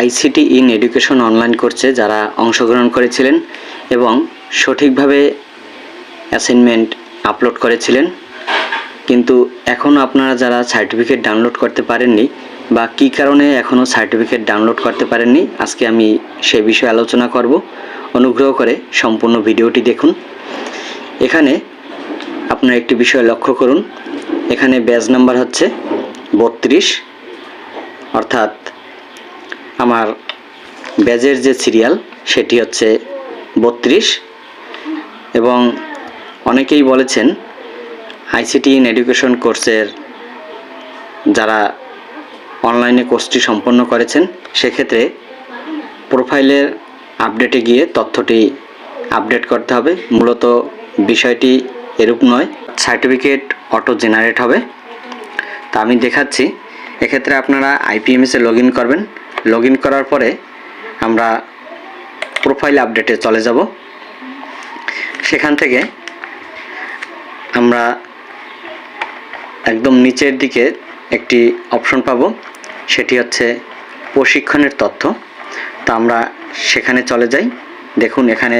ICT in education online কোর্সে যারা অংশগ্রহণ করেছিলেন এবং সঠিকভাবে অ্যাসাইনমেন্ট আপলোড করেছিলেন। কিন্তু এখনও আপনারা যারা সার্টিফিকেট ডাউনলোড করতে পারেননি বা কী কারণে এখনও সার্টিফিকেট ডাউনলোড করতে পারেননি, আজকে আমি সে বিষয়ে আলোচনা করব। অনুগ্রহ করে সম্পূর্ণ ভিডিওটি দেখুন। এখানে আপনার একটি বিষয় লক্ষ্য করুন। এখানে ব্যাজ নাম্বার হচ্ছে বত্রিশ, অর্থাৎ আমার ব্যাজের যে সিরিয়াল, সেটি হচ্ছে বত্রিশ। এবং অনেকেই বলেছেন, আইসিটি ইন এডুকেশন কোর্সের যারা অনলাইনে কোর্সটি সম্পন্ন করেছেন, সেক্ষেত্রে প্রোফাইলের আপডেটে গিয়ে তথ্যটি আপডেট করতে হবে। মূলত বিষয়টি এরূপ নয়, সার্টিফিকেট অটো জেনারেট হবে। তা আমি দেখাচ্ছি। এক্ষেত্রে আপনারা আইপিএমএসে লগ ইন করবেন। লগ ইন করার পরে আমরা প্রোফাইল আপডেটে চলে যাব। সেখান থেকে আমরা একদম নিচের দিকে একটি অপশন পাব। সেটি হচ্ছে প্রশিক্ষণের তথ্য। তা আমরা সেখানে চলে যাই। দেখুন এখানে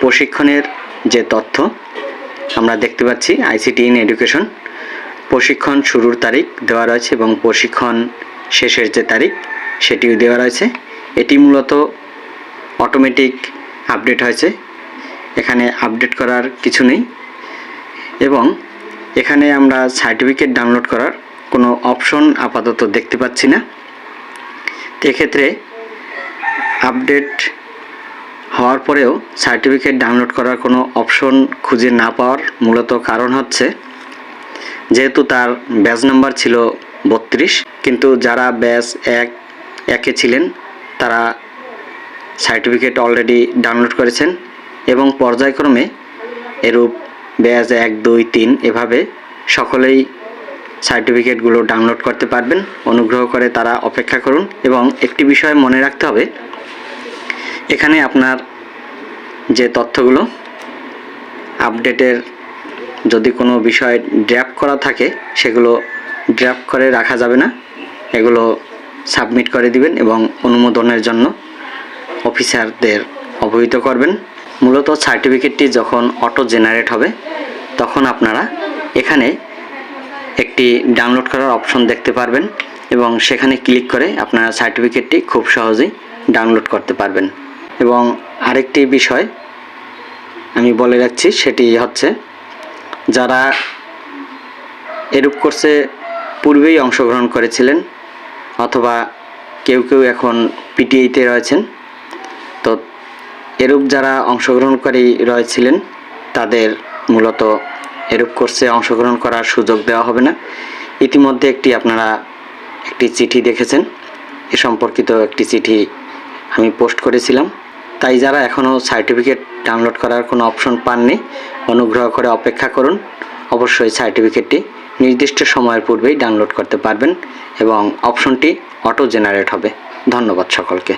প্রশিক্ষণের যে তথ্য আমরা দেখতে পাচ্ছি আইসিটি ইন এডুকেশন প্রশিক্ষণ শুরুর তারিখ দেওয়া রয়েছে এবং প্রশিক্ষণ শেষের যে তারিখ সেটিও দেওয়া রয়েছে। এটি মূলত অটোমেটিক আপডেট হয়েছে। এখানে আপডেট করার কিছু নেই এবং এখানে আমরা সার্টিফিকেট ডাউনলোড করার কোনো অপশন আপাতত দেখতে পাচ্ছি না। এক্ষেত্রে আপডেট হওয়ার পরেও সার্টিফিকেট ডাউনলোড করার কোনো অপশন খুঁজে না পাওয়ার মূলত কারণ হচ্ছে, যেহেতু তার ব্যাচ নাম্বার ছিল বত্রিশ, কিন্তু যারা ব্যাচ এক একে ছিলেন। তারা সার্টিফিকেট অলরেডি ডাউনলোড করেছেন এবং পর্যায়ক্রমে এরূপ ব্যাজ এক, দুই, তিন এভাবে সকলেই সার্টিফিকেটগুলো ডাউনলোড করতে পারবেন। অনুগ্রহ করে তারা অপেক্ষা করুন এবং একটি বিষয় মনে রাখতে হবে। এখানে আপনার যে তথ্যগুলো, আপডেটের যদি কোনো বিষয় ড্রাফট করা থাকে, সেগুলো ড্রাফট করে রাখা যাবে না। এগুলো সাবমিট করে দিবেন এবং অনুমোদনের জন্য অফিসারদের অবহিত করবেন। মূলত সার্টিফিকেটটি যখন অটো জেনারেট হবে, তখন আপনারা এখানে একটি ডাউনলোড করার অপশন দেখতে পারবেন এবং সেখানে ক্লিক করে আপনারা সার্টিফিকেটটি খুব সহজেই ডাউনলোড করতে পারবেন। এবং আরেকটি বিষয় আমি বলে রাখছি, সেটি হচ্ছে যারা এরূপ কোর্সে পূর্বেই অংশগ্রহণ করেছিলেন অথবা কেউ কেউ এখন পিটিআইতে রয়েছেন। তো এরূপ যারা অংশগ্রহণকারী রয়েছিলেন, তাদের মূলত এরূপ কোর্সে অংশগ্রহণ করার সুযোগ দেওয়া হবে না। ইতিমধ্যে একটি আপনারা একটি চিঠি দেখেছেন। এ সম্পর্কিত একটি চিঠি আমি পোস্ট করেছিলাম। তাই যারা এখনও সার্টিফিকেট ডাউনলোড করার কোনো অপশন পাননি, অনুগ্রহ করে অপেক্ষা করুন। অবশ্যই সার্টিফিকেটটি নির্দিষ্ট সময়ের পূর্বেই ডাউনলোড করতে পারবেন এবং অপশনটি অটো জেনারেট হবে। ধন্যবাদ সকলকে।